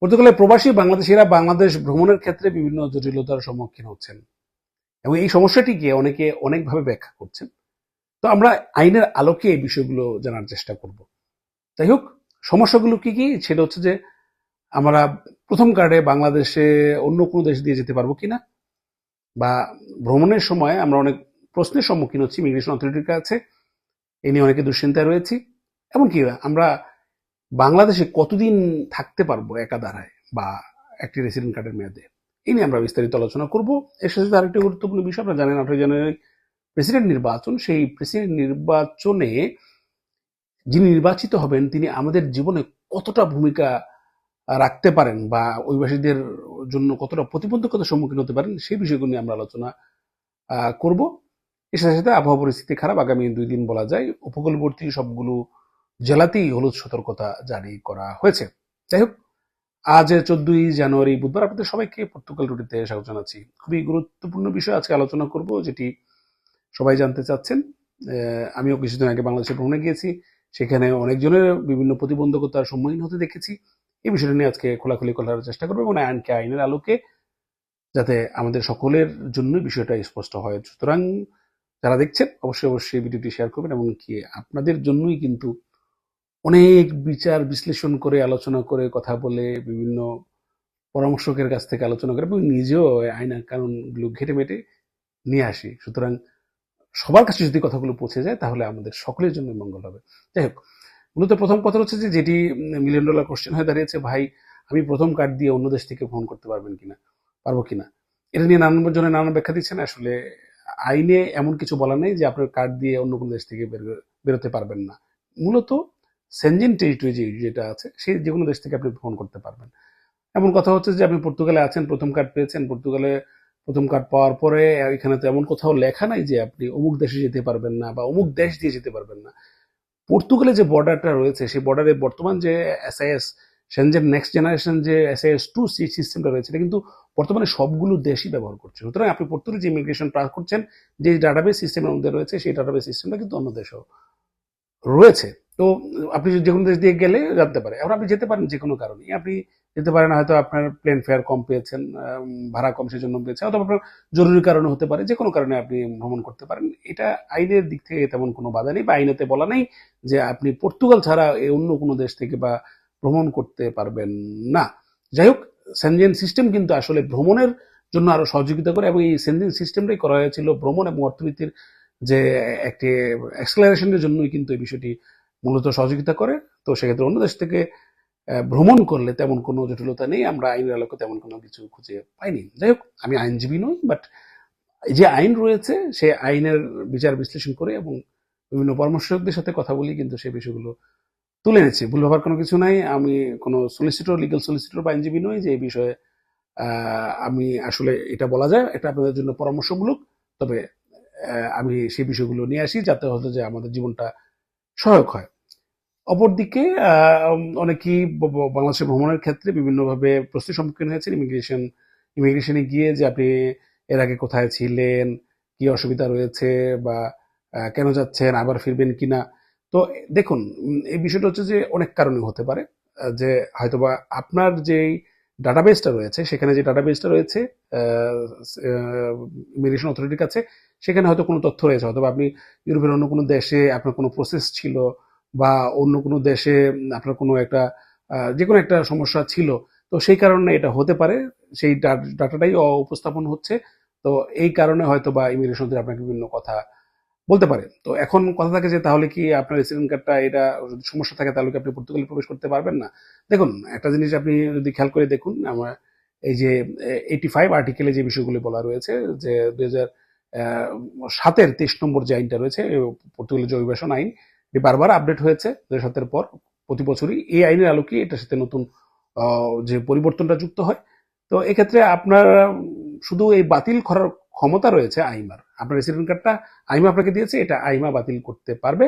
পর্তুগালের প্রবাসী বাংলাদেশিরা বাংলাদেশ ভ্রমণের ক্ষেত্রে বিভিন্ন জটিলতার সম্মুখীন হচ্ছেন। এবং এই সমস্যাটিকে অনেকে অনেকভাবে ব্যাখ্যা করছেন। তো আমরা আইনের আলোকে এই বিষয়গুলো জানার চেষ্টা করব। যাই হোক, সমস্যাগুলো কি কি? সেটা হচ্ছে যে, আমরা প্রথম কার্ডে বাংলাদেশে অন্য কোনো দেশ দিয়ে যেতে পারব কিনা? বা ভ্রমণের সময় আমরা অনেক প্রশ্নের সম্মুখীন হচ্ছি, ইমিগ্রেশন অথরিটির কাছে। এ নিয়ে অনেকে দুশ্চিন্তায় রয়েছি। এমনকি আমরা বাংলাদেশে কতদিন থাকতে পারব একা দাঁড়ায় বা একটি রেসিডেন্ট কার্ডের মেয়াদে? এই নিয়ে আমরা বিস্তারিত আলোচনা করব। এর সাথে আরেকটি গুরুত্বপূর্ণ বিষয়, আপনারা জানেন আঠারো জানুয়ারি প্রেসিডেন্ট নির্বাচন, সেই প্রেসিডেন্ট নির্বাচনে যিনি নির্বাচিত হবেন, তিনি আমাদের জীবনে কতটা ভূমিকা রাখতে পারেন বা অভিবাসীদের জন্য কতটা প্রতিবন্ধকতার সম্মুখীন হতে পারেন, সেই বিষয়গুলো নিয়ে আমরা আলোচনা করব। এর সাথে সাথে আবহাওয়া পরিস্থিতি খারাপ, আগামী দুই দিন বলা যায়, উপকূলবর্তী সবগুলো জেলাতেই হলুদ সতর্কতা জারি করা হয়েছে। যাই হোক, আজ চোদ্দই জানুয়ারি বুধবার আপনাদের সবাইকে পর্তুগাল রুটিতে স্বাগত জানাচ্ছি। খুবই গুরুত্বপূর্ণ বিষয় আজকে আলোচনা করব, যেটি সবাই জানতে চাচ্ছেন। আমিও কিছুদিন আগে বাংলাদেশে ভ্রমণে গিয়েছি, সেখানে অনেকজনের বিভিন্ন প্রতিবন্ধকতার সম্মুখীন হতে দেখেছি। এই বিষয়টা নিয়ে আজকে খোলাখুলি করার চেষ্টা করব এবং আইনকে আইনের আলোকে যাতে আমাদের সকলের জন্য বিষয়টা স্পষ্ট হয়। সুতরাং যারা দেখছেন, অবশ্যই অবশ্যই ভিডিওটি শেয়ার করবেন এবং কি আপনাদের জন্যই কিন্তু অনেক বিচার বিশ্লেষণ করে, আলোচনা করে, কথা বলে, বিভিন্ন পরামর্শকের কাছ থেকে আলোচনা করে এবং নিজেও আইন কানুনগুলো ঘেটে মেটে নিয়ে আসি। সুতরাং সবার কাছে যদি কথাগুলো পৌঁছে যায়, তাহলে আমাদের সকলের জন্য মঙ্গল হবে। যাই হোক, মূলত প্রথম কথা হচ্ছে যে, যেটি মিলিয়ন ডলার কোশ্চেন হয়ে দাঁড়িয়েছে, ভাই, আমি প্রথম কার্ড দিয়ে অন্য দেশ থেকে ফোন করতে পারবেন কিনা? পারব কিনা? এটা নিয়ে নানান জনের নানান ব্যাখ্যা দিচ্ছেন। আসলে আইনে এমন কিছু বলা নেই যে, আপনার কার্ড দিয়ে অন্য কোনো দেশ থেকে বের- বেরোতে পারবেন না। মূলত সেনজিন টেরিটরি যে যেটা আছে, সেই যে কোনো দেশ থেকে আপনি ফোন করতে পারবেন। এমন কথা হচ্ছে যে আপনি পর্তুগালে আছেন, প্রথম কার্ড পেয়েছেন, পর্তুগালে প্রথম কার্ড পাওয়ার পরে এখানে তো এমন কোথাও লেখা নাই যে আপনি অমুক দেশে যেতে পারবেন না বা অমুক দেশ দিয়ে যেতে পারবেন না। পর্তুগালে যে বর্ডারটা রয়েছে, সেই বর্ডারে বর্তমান যে এসআইএস সেনজেন নেক্সট জেনারেশন যে এসআইএস টু সি সিস্টেমটা রয়েছে, এটা কিন্তু বর্তমানে সবগুলো দেশই ব্যবহার করছে। সুতরাং আপনি পর্তুগালে যে ইমিগ্রেশন পাস করছেন, যে ডাটাবেস সিস্টেমের মধ্যে রয়েছে, সেই ডাটাবেস সিস্টেমটা কিন্তু অন্য দেশেও রয়েছে। তো আপনি যে কোনো দেশ দিয়ে গেলে জানতে পারে। এখন আপনি যেতে পারেন যে কোনো কারণে। আপনি যেতে পারেন, হয়তো আপনার প্লেন ফেয়ার কম পেয়েছেন ভাড়া কম সেজন্য পেয়েছেন, অথবা আপনার জরুরি কারণে হতে পারে যে কোনো কারণে আপনি ভ্রমণ করতে পারেন। এটা আইনের দিক থেকে তেমন কোনো বাধা নেই বা আইনেতে বলা নেই যে আপনি পর্তুগাল ছাড়া অন্য কোনো দেশ থেকে বা ভ্রমণ করতে পারবেন না। যাই হোক সেনজেন সিস্টেম কিন্তু আসলে ভ্রমণের জন্য আরও সহযোগিতা করে এবং এই সেনজেন সিস্টেমটাই করা হয়েছিল ভ্রমণ এবং অর্থনীতির যে একটি অ্যাক্সেলারেশনের জন্যই কিন্তু এই বিষয়টি মূলত সহযোগিতা করে। তো সেক্ষেত্রে অন্য দেশ থেকে ভ্রমণ করলে তেমন কোনো জটিলতা নেই। আমরা আইনের আলোকে তেমন কোনো কিছু খুঁজে পাইনি। যাই হোক, আমি আইনজীবী নই বাট যে আইন রয়েছে সে আইনের বিচার বিশ্লেষণ করে এবং বিভিন্ন পরামর্শকদের সাথে কথা বলি কিন্তু সেই বিষয়গুলো তুলে এনেছি। ভুল ভাবার কোনো কিছু নাই। আমি কোনো সলিসিটর লিগাল সলিসিটর বা আইনজীবী নই যে এই বিষয়ে আমি আসলে এটা বলা যায়। এটা আপনাদের জন্য পরামর্শমূলক। তবে আমি সেই বিষয়গুলো নিয়ে আসি যাতে হয়তো যে আমাদের জীবনটা সহায়ক হয়। অপরদিকে অনেকেই বাংলাদেশে ভ্রমণের ক্ষেত্রে বিভিন্নভাবে প্রশ্নের সম্মুখীন হয়েছেন। ইমিগ্রেশন ইমিগ্রেশনে গিয়ে যে আপনি এর আগে কোথায় ছিলেন, কি অসুবিধা রয়েছে বা কেন যাচ্ছেন, আবার ফিরবেন কিনা? তো দেখুন এই বিষয়টা হচ্ছে যে অনেক কারণে হতে পারে। যে হয়তোবা আপনার যেই ডাটাবেসটা রয়েছে, সেখানে যে ডাটাবেসটা রয়েছে ইমিগ্রেশন অথরিটির কাছে সেখানে হয়তো কোনো তথ্য রয়েছে, অথবা আপনি ইউরোপের অন্য কোনো দেশে আপনার কোনো প্রসেস ছিল, বা অন্য কোনো দেশে আপনার কোনো একটা যে কোনো একটা সমস্যা ছিল, তো সেই কারণে এটা হতে পারে, সেই ডাটাটাই উপস্থাপন হচ্ছে, তো এই কারণে হয়তো বা ইমিগ্রেশন আপনাকে বিভিন্ন কথা বলতে পারে। তো এখন কথা থাকে যে, তাহলে কি আপনার রেসিডেন্ট কার্ডটা এটা যদি সমস্যা থাকে, তাহলে কি আপনি পর্তুগালে প্রবেশ করতে পারবেন না? দেখুন, একটা জিনিস আপনি যদি খেয়াল করে দেখুন, আমার এই যে এইটি ফাইভ আর্টিকেলে যে বিষয়গুলি বলা রয়েছে, যে দু হাজার সাতের তেইশ নম্বর যে আইনটা রয়েছে পর্তুগালের যে অভিবাসন আইন এটি বারবার আপডেট হয়েছে, দুই সাতের পর প্রতি বছরই এই আইনের আলোকে এটার সাথে নতুন যে পরিবর্তনটা যুক্ত হয়। তো এক্ষেত্রে আপনার, শুধু এই বাতিল করার ক্ষমতা রয়েছে আইমার। আপনার রেসিডেন্ট কার্ডটা আইমা আপনাকে দিয়েছে, এটা আইমা বাতিল করতে পারবে।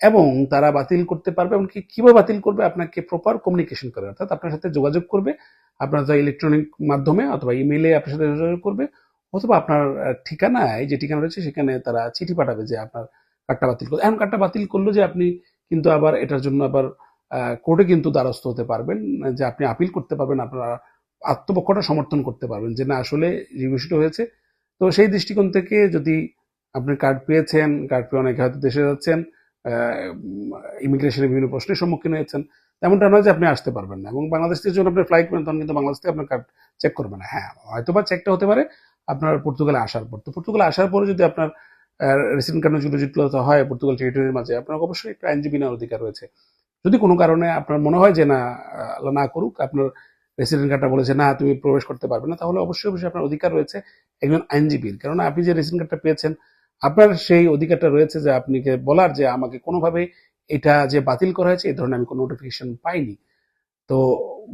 এবং তারা বাতিল করতে পারবে, এমনকি কীভাবে বাতিল করবে, আপনাকে প্রপার কমিউনিকেশন করে, অর্থাৎ আপনার সাথে যোগাযোগ করবে। আপনার ইলেকট্রনিক মাধ্যমে অথবা ইমেইলে আপনার সাথে যোগাযোগ করবে অথবা আপনার ঠিকানায় যে ঠিকানা রয়েছে সেখানে তারা চিঠি পাঠাবে যে আপনার কার্ডটা বাতিল করবে এখন কার্ডটা বাতিল করল যে আপনি কিন্তু আবার এটার জন্য আবার কোর্টে কিন্তু দ্বারস্থ হতে পারবেন, যে আপনি আপিল করতে পারবেন, আপনার আত্মপক্ষটা সমর্থন করতে পারবেন যে না, আসলে যে হয়েছে। তো সেই দৃষ্টিকোণ থেকে যদি আপনি কার্ড পেয়েছেন, কার্ড পেয়ে অনেকে হয়তো দেশে যাচ্ছেন ইমিগ্রেশনের বিভিন্ন প্রশ্নের সম্মুখীন হয়েছেন, তেমনটা নয় যে আপনি আসতে পারবেন না। এবং বাংলাদেশ থেকে যখন আপনি ফ্লাইট করেন তখন কিন্তু বাংলাদেশ থেকে আপনার কার্ড চেক করবে না। হ্যাঁ হয়তো বা চেকটা হতে পারে আপনার পর্তুগালে আসার পর। তো পর্তুগালে আসার পরে যদি আপনার রেসিডেন্ট কার্ডের জন্য জটিলতা হয় পর্তুগাল টেরিটরির মাঝে, আপনার অবশ্যই একটা আইনজীবী নেওয়ার অধিকার রয়েছে। যদি কোনো কারণে আপনার মনে হয় যে না, আল্লাহ না করুক, আপনার রেসিডেন্ট কার্ডটা বলেছে না, তুমি প্রবেশ করতে পারবে না, তাহলে অবশ্যই অবশ্যই আপনার অধিকার রয়েছে একজন আইনজীবীর। কেননা আপনি যে রেসিডেন্ট কার্ডটা পেয়েছেন, আপনার সেই অধিকারটা রয়েছে যে আপনাকে বলার যে আমাকে কোনোভাবে এটা যে বাতিল করা হয়েছে এই ধরনের আমি কোনো নোটিফিকেশন পাইনি। তো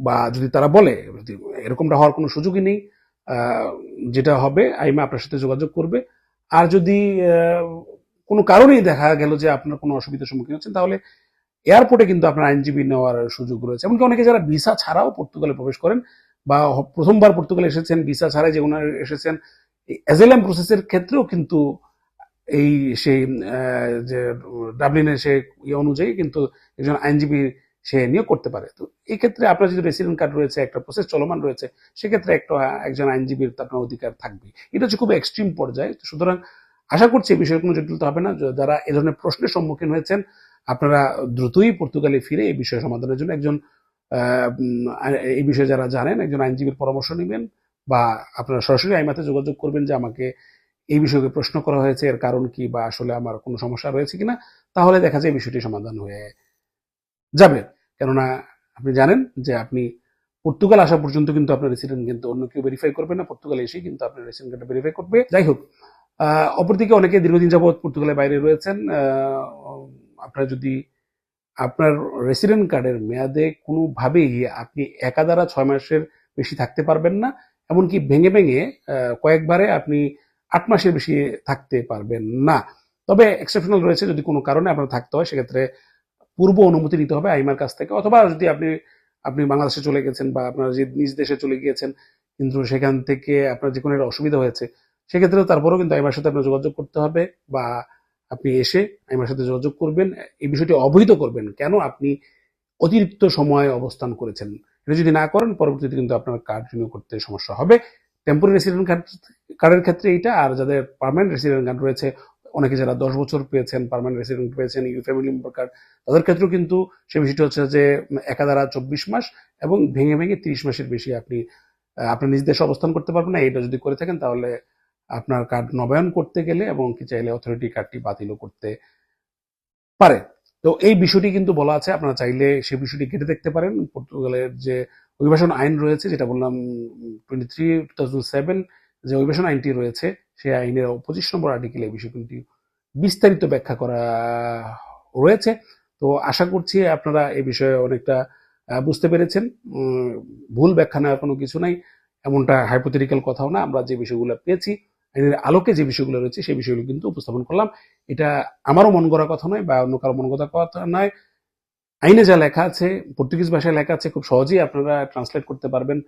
বা যদি তারা বলে, যদি এরকমটা হওয়ার কোনো সুযোগই নেই যেটা হবে আইমা আপনার সাথে যোগাযোগ করবে। আর যদি কোনো কারণেই দেখা গেল যে আপনার কোনো অসুবিধার সম্মুখীন হচ্ছেন, তাহলে এয়ারপোর্টে কিন্তু আপনার আইনজীবী নেওয়ার সুযোগ রয়েছে। এমনকি অনেকে যারা ভিসা ছাড়াও পর্তুগালে প্রবেশ করেন বা প্রথমবার পর্তুগালে এসেছেন, ভিসা ছাড়াই যে ওনারা এসেছেন এজেলাম প্রসেসের ক্ষেত্রেও কিন্তু এই সেই যে ডাবলিনের সে ইয়ে অনুযায়ী কিন্তু একজন আইনজীবী সে নিয়োগ করতে পারে। তো এই ক্ষেত্রে আপনার যদি রেসিডেন্ট কার্ড রয়েছে, একটা প্রসেস চলমান রয়েছে, সেক্ষেত্রে একটা, একজন আইনজীবীর আপনার অধিকার থাকবে এটা হচ্ছে খুব এক্সট্রিম পর্যায়ে। সুতরাং আশা করছি এই বিষয়ে কোনো জটিলতা হবে না। যারা এ ধরনের প্রশ্নের সম্মুখীন হয়েছেন, আপনারা দ্রুতই পর্তুগালে ফিরে এই বিষয়ে সমাধানের জন্য একজন এই বিষয়ে যারা জানেন, একজন আইনজীবীর পরামর্শ নেবেন বা আপনারা সরাসরি আইমাতে যোগাযোগ করবেন যে আমাকে এই বিষয়কে প্রশ্ন করা হয়েছে, এর কারণ কি বা আসলে আমার কোনো সমস্যা রয়েছে কিনা, তাহলে দেখা যায় বিষয়টি সমাধান হয়ে যাবে। কেননা আপনি জানেন যে আপনি পর্তুগাল আসা পর্যন্ত কিন্তু আপনার রেসিডেন্ট কিন্তু অন্য কেউ ভেরিফাই করবে না, পর্তুগাল এসেই কিন্তু আপনার রেসিডেন্ট কার্ডটা ভেরিফাই করবে। যাই হোক অপরদিকে অনেকে দীর্ঘদিন যাবৎ পর্তুগালের বাইরে রয়েছেন আপনারা যদি আপনার রেসিডেন্ট কার্ডের মেয়াদে কোনোভাবেই আপনি একা দ্বারা ছয় মাসের বেশি থাকতে পারবেন না, এমনকি ভেঙে ভেঙে কয়েকবারে আপনি আট মাসের বেশি থাকতে পারবেন না। তবে এক্সেপশনাল রয়েছে যদি কোনো কারণে আপনার থাকতে হয়, সেক্ষেত্রে পূর্ব অনুমতি নিতে হবে আইমার কাছ থেকে। অথবা যদি আপনি আপনি বাংলাদেশে চলে গেছেন বা আপনার যে নিজ দেশে চলে গিয়েছেন, কিন্তু সেখান থেকে আপনার যে কোনো অসুবিধা হয়েছে, সেক্ষেত্রে তারপরেও কিন্তু আইমার সাথে আপনার যোগাযোগ করতে হবে বা আপনি এসে আইমার সাথে যোগাযোগ করবেন। এই বিষয়টি অবহিত করবেন কেন আপনি অতিরিক্ত সময় অবস্থান করেছেন। এটা যদি না করেন, পরবর্তীতে কিন্তু আপনার কার্ড রিনিউ করতে সমস্যা হবে। টেম্পোরারি রেসিডেন্ট কার্ড, কার্ডের ক্ষেত্রে এইটা, আর যাদের পার্মানেন্ট রেসিডেন্ট কার্ড রয়েছে অনেকে যারা দশ বছর পেয়েছেন পার্মানেন্ট রেসিডেন্ট পেয়েছেন ইউ ফ্যামিলি মেম্বার কার্ড তাদের ক্ষেত্রেও কিন্তু সে বিষয়টি হচ্ছে যে একাধারা চব্বিশ মাস এবং ভেঙে ভেঙে তিরিশ মাসের বেশি আপনি আপনার নিজ দেশে অবস্থান করতে পারবেন না। এটা যদি করে থাকেন তাহলে আপনার কার্ড নবায়ন করতে গেলে এবং কি চাইলে অথরিটি কার্ডটি বাতিলও করতে পারে। তো এই বিষয়টি কিন্তু বলা আছে, আপনারা চাইলে সেই বিষয়টি কেটে দেখতে পারেন। পর্তুগালের যে অভিবাসন আইন রয়েছে, যেটা বললাম twenty three two thousand seven যে অভিবাসন আইনটি রয়েছে সেই আইনের পঁচিশ নম্বর আর্টিকেল এই বিষয়ে কিন্তু বিস্তারিত ব্যাখ্যা করা রয়েছে। তো আশা করছি আপনারা এই বিষয়ে অনেকটা বুঝতে পেরেছেন। ভুল ব্যাখ্যা নেওয়ার কোনো কিছু নাই। এমনটা হাইপোথেটিক্যাল কথাও না। আমরা যে বিষয়গুলো পেয়েছি, আইনের আলোকে যে বিষয়গুলো রয়েছে, সেই বিষয়গুলো কিন্তু উপস্থাপন করলাম। এটা আমারও মন করা কথা নয় বা অন্য কারও মন করা কথা নয়। আইনে যা লেখা আছে, পর্তুগিজ ভাষায় লেখা আছে, খুব সহজেই আপনারা ট্রান্সলেট করতে পারবেন।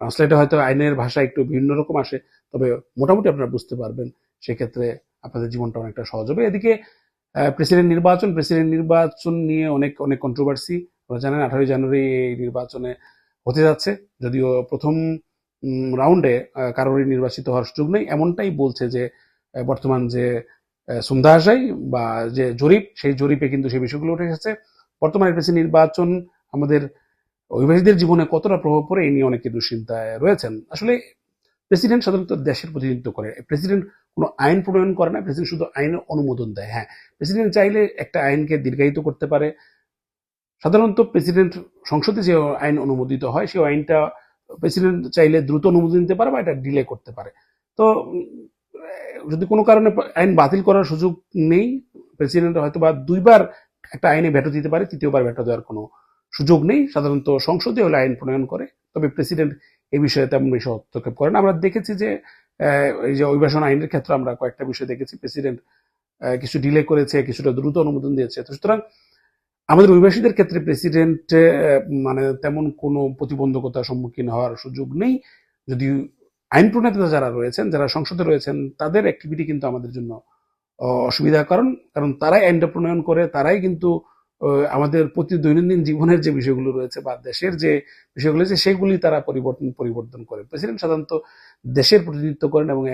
ট্রান্সলেটে হয়তো আইনের ভাষা একটু ভিন্ন রকম আসে, তবে মোটামুটি আপনারা বুঝতে পারবেন সেক্ষেত্রে আপনাদের জীবনটা অনেকটা সহজ হবে। এদিকে প্রেসিডেন্ট নির্বাচন প্রেসিডেন্ট নির্বাচন নিয়ে অনেক অনেক কন্ট্রোভার্সি আপনারা জানেন, আঠারোই জানুয়ারি এই নির্বাচনে হতে যাচ্ছে, যদিও প্রথম রাউন্ডে কারোরই নির্বাচিত হওয়ার সুযোগ নেই। এমনটাই বলছে যে বর্তমান যে সুন্দাহাসাই বা যে জরিপ, সেই জরিপে কিন্তু সেই বিষয়গুলো উঠে এসেছে। বর্তমানে প্রেসিডেন্ট নির্বাচন আমাদের অভিবাসীদের জীবনে কতটা প্রভাব পড়ে এই নিয়ে অনেকে দুশ্চিন্তায় রয়েছেন। আসলে প্রেসিডেন্ট সাধারণত দেশের প্রতিনিধিত্ব করে। প্রেসিডেন্ট কোনো আইন প্রণয়ন করে না, প্রেসিডেন্ট শুধু আইনের অনুমোদন দেয়। হ্যাঁ প্রেসিডেন্ট চাইলে একটা আইনকে দীর্ঘায়িত করতে পারে। সাধারণত প্রেসিডেন্ট সংসদে যে আইন অনুমোদিত হয়, সেই আইনটা প্রেসিডেন্ট চাইলে দ্রুত অনুমোদন দিতে পারে বা এটা ডিলে করতে পারে। তো যদি কোনো কারণে আইন বাতিল করার সুযোগ নেই, প্রেসিডেন্ট হয়তো বা দুইবার একটা আইনে ভেটো দিতে পারে, তৃতীয়বার ভেটো দেওয়ার কোনো সুযোগ নেই। সাধারণত সংসদে হলে আইন প্রণয়ন করে, তবে প্রেসিডেন্ট এই বিষয়ে তেমন বেশি হস্তক্ষেপ করেন আমরা দেখেছি যে এই যে অভিবাসন আইনের ক্ষেত্রে আমরা কয়েকটা বিষয় দেখেছি। প্রেসিডেন্ট কিছু ডিলে করেছে, কিছুটা দ্রুত অনুমোদন দিয়েছে। সুতরাং আমাদের অভিবাসীদের ক্ষেত্রে প্রেসিডেন্ট মানে তেমন কোনো প্রতিবন্ধকতার সম্মুখীন হওয়ার সুযোগ নেই। যদি আইন প্রণেতা যারা রয়েছেন, যারা সংসদে রয়েছেন, তাদের অ্যাক্টিভিটি কিন্তু আমাদের জন্য অসুবিধার কারণ। কারণ তারাই আইনটা প্রণয়ন করে, তারাই কিন্তু আমাদের প্রতি দৈনন্দিন জীবনের যে বিষয়গুলো রয়েছে বা দেশের যে বিষয়গুলো রয়েছে, সেগুলি তারা পরিবর্তন পরিবর্তন করে। প্রেসিডেন্ট সাধারণত দেশের প্রতিনিধিত্ব করেন এবং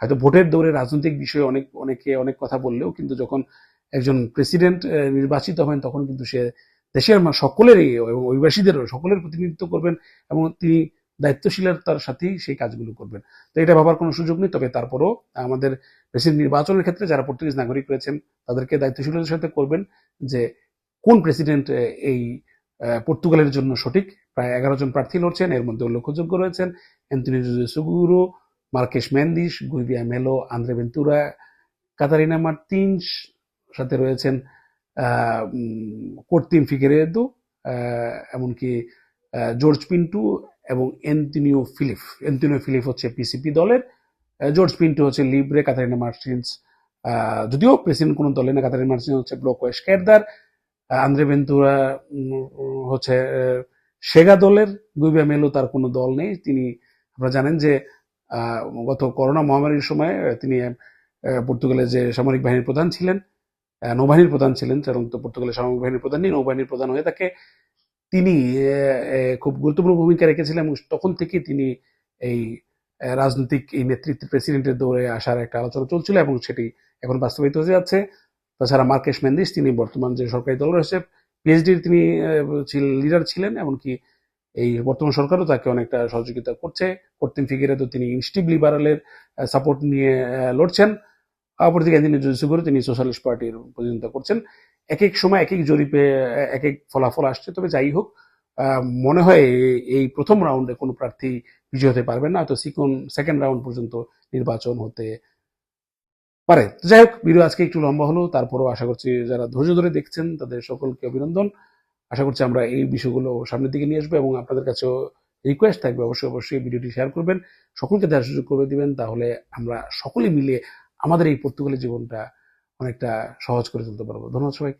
হয়তো ভোটের দৌড়ে রাজনৈতিক বিষয়ে অনেক, অনেকে অনেক কথা বললেও কিন্তু যখন একজন প্রেসিডেন্ট নির্বাচিত হন, তখন কিন্তু সে দেশের সকলেরই এবং অভিবাসীদেরও সকলের প্রতিনিধিত্ব করবেন এবং তিনি দায়িত্বশীলতার সাথেই সেই কাজগুলো করবেন। তো এটা ভাবার কোনো সুযোগ নেই, তবে তারপরও আমাদের প্রেসিডেন্ট নির্বাচনের ক্ষেত্রে যারা পর্তুগিজ নাগরিক রয়েছেন, তাদেরকে দায়িত্বশীলতার সাথে করবেন যে কোন প্রেসিডেন্ট এই পর্তুগালের জন্য সঠিক? প্রায় এগারো জন প্রার্থী লড়ছেন, এর মধ্যে উল্লেখযোগ্য রয়েছেন অ্যান্টনি সুগুরো মার্কেশ মেন্দিস গুইভিয়া মেলো, আন্দ্রে ভেন্তুরা কাতারিনা মার্তিনস, সাথে রয়েছেন কর্তিন ফিগেরেদো এমনকি জর্জ পিন্টু এবং এন্তিনিও ফিলিপ। এন্তিনিও ফিলিপ হচ্ছে পিসিপি দলের জর্জ পিন্টু হচ্ছে লিব্রে, কাতারিনা মার্টিন্স যদিও প্রেসিডেন্ট কোনো দলে না, কাতারিনা মার্টিন্স হচ্ছে ব্লক স্কেরদার আন্দ্রে ভেন্তুরা উম, হচ্ছে সেগা দলের গুইবিয়া মেলো তার কোনো দল নেই। তিনি আপনারা জানেন যে গত করোনা মহামারীর সময় তিনি পর্তুগালের যে সামরিক বাহিনীর প্রধান ছিলেন নৌবাহিনীর প্রধান ছিলেন কারণ তো পর্তুগালের সামরিক বাহিনীর প্রধান নেই নৌবাহিনীর প্রধান হয়ে তাকে তিনি খুব গুরুত্বপূর্ণ ভূমিকা রেখেছিলেন এবং তখন থেকে তিনি এই রাজনৈতিক এই নেতৃত্বের প্রেসিডেন্টের দৌড়ে আসার একটা আলোচনা চলছিল এবং সেটি এখন বাস্তবায়িত হয়ে যাচ্ছে। তাছাড়া মার্কেশ মেন্দিস তিনি বর্তমান যে সরকারি দল রয়েছে পিএইচডির তিনি লিডার ছিলেন, এমনকি এই বর্তমান সরকারও তাকে অনেকটা সহযোগিতা করছে। কর্তিন ফিগেরে তো তিনি ইনস্টিভ লিবারালের সাপোর্ট নিয়ে লড়ছেন। অপরদিকে তিনি জুসুগুরু তিনি সোশ্যালিস্ট পার্টির প্রতিনিধিত্ব করছেন। এক এক সময় এক এক জরিপে এক এক ফলাফল আসছে। তবে যাই হোক মনে হয় এই- প্রথম রাউন্ডে কোনো প্রার্থী বিজয় হতে পারবেন না। হয়তো সিকন সেকেন্ড রাউন্ড পর্যন্ত নির্বাচন হতে পারে। যাই হোক, ভিডিও আজকে একটু লম্বা হলো, তারপরও আশা করছি যারা ধৈর্য ধরে দেখছেন, তাদের সকলকে অভিনন্দন। আশা করছি আমরা এই বিষয়গুলো সামনের দিকে নিয়ে আসব এবং আপনাদের কাছেও রিকোয়েস্ট থাকবে, অবশ্যই অবশ্যই ভিডিওটি শেয়ার করবেন। সকলকে দেওয়ার সুযোগ করে দিবেন, তাহলে আমরা সকলে মিলে আমাদের এই পর্তুগালের জীবনটা অনেকটা সহজ করে তুলতে পারব। ধন্যবাদ সবাই